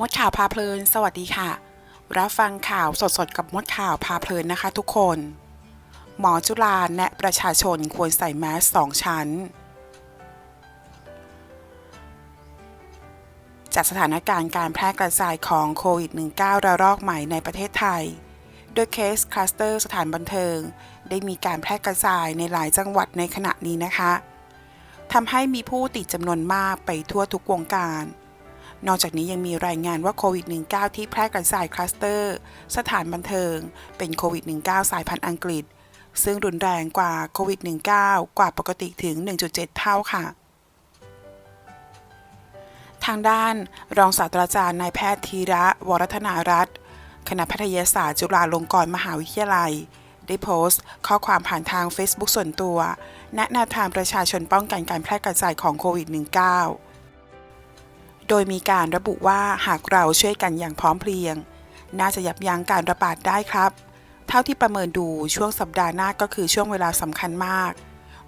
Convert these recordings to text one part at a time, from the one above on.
มดข่าวพาเพลิน สวัสดีค่ะ รับฟังข่าวสดๆ กับมดข่าวพาเพลินนะคะทุกคน หมอจุฬาแนะประชาชนควรใส่แมสสองชั้น จากสถานการณ์การแพร่กระจายของโควิด -19 ระลอกใหม่ในประเทศไทย โดยเคสคลัสเตอร์สถานบันเทิง ได้มีการแพร่กระจายในหลายจังหวัดในขณะนี้นะคะทำให้มีผู้ติดจำนวนมากไปทั่วทุกวงการ นอกจากนี้ยังมีรายงานว่าโควิด -19 ที่แพร่กระจายคลัสเตอร์ สถานบันเทิง เป็นโควิด -19 สายพันธุ์อังกฤษ ซึ่งรุนแรงกว่าโควิด -19 กว่าปกติถึง 1.7 เท่าค่ะ ทางด้านรองศาสตราจารย์นายแพทย์ธีระ วรัฒนารัตน์คณะแพทยศาสตร์จุฬาลงกรณ์มหาวิทยาลัย ได้โพสต์ ข้อความผ่านทาง Facebook ส่วนตัว แนะแนวทางประชาชนป้องกันการแพร่กระจายของโควิด -19 โดยมีการระบุว่าหากเราช่วยกันอย่างพร้อมเพรียง น่าจะยับยั้งการระบาดได้ครับ เท่าที่ประเมินดูช่วงสัปดาห์หน้าก็คือช่วงเวลาสำคัญมาก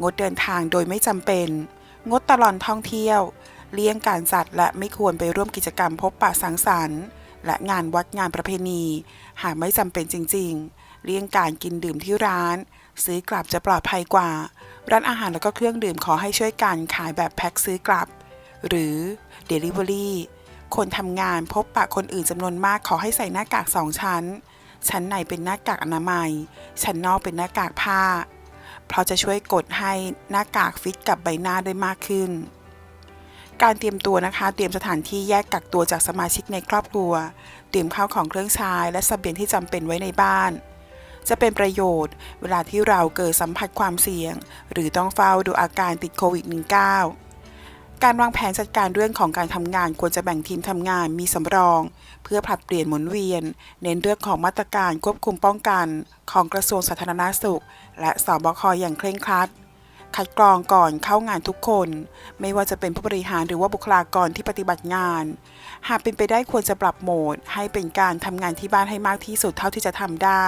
งดเดินทางโดยไม่จำเป็น งดตลอดท่องเที่ยว เลี่ยงการจัดและไม่ควรไปร่วมกิจกรรมพบปะสังสรรค์และงานวัดงานประเพณี หากไม่จำเป็นจริง ๆ เลี่ยงการกินดื่มที่ร้าน ซื้อกลับจะปลอดภัยกว่า ร้านอาหารแล้วก็เครื่องดื่มขอให้ช่วยกันขายแบบแพ็คซื้อกลับ หรือ Delivery คนทำงานพบปะคนอื่นจำนวนมากขอให้ใส่หน้ากากสองชั้น ชั้นในเป็นหน้ากากอนามัย ชั้นนอกเป็นหน้ากากผ้า เพราะจะช่วยกดให้หน้ากากฟิตกับใบหน้าได้มากขึ้น การเตรียมตัวนะคะ เตรียมสถานที่แยกกักตัวจากสมาชิกในครอบครัว เตรียมข้าวของเครื่องใช้และสเสบียงที่จำเป็นไว้ในบ้านจะเป็นประโยชน์เวลาที่เราเกิดสัมผัสความเสี่ยง หรือต้องเฝ้าดูอาการติดโควิด -19 การวางแผนจัดการเรื่องของการทำงานควรจะแบ่งทีมทำงานมีสำรอง เพื่อผลัดเปลี่ยนหมุนเวียน เน้นเรื่องของมาตรการควบคุมป้องกัน ของกระทรวงสาธารณสุข และสบคอย่างเคร่งครัด คัดกรองก่อนเข้างานทุกคน ไม่ว่าจะเป็นผู้บริหารหรือว่าบุคลากรที่ปฏิบัติงาน หากเป็นไปได้ควรจะปรับโหมด ให้เป็นการทำงานที่บ้านให้มากที่สุดเท่าที่จะทำได้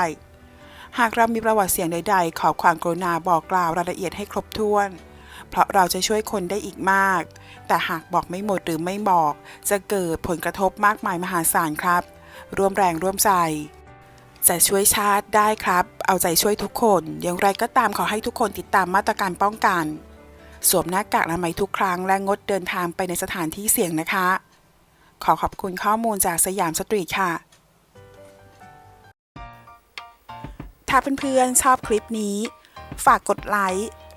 หากเรามีประวัติเสี่ยงใด ๆ ขอความกรุณาบอกกล่าวรายละเอียดให้ครบถ้วน เพราะเราจะช่วยคนได้อีกมาก แต่หากบอกไม่หมดหรือไม่บอก จะเกิดผลกระทบมากมายมหาศาลครับ ร่วมแรงร่วมใจ จะช่วยชาติได้ครับ เอาใจช่วยทุกคน อย่างไรก็ตามขอให้ทุกคนติดตามมาตรการป้องกัน สวมหน้ากากอนามัยทุกครั้งและงดเดินทางไปในสถานที่เสี่ยงนะคะ ขอขอบคุณข้อมูลจากสยามสตรีทค่ะถ้าเพื่อนๆชอบคลิปนี้ ฝากกดไลค์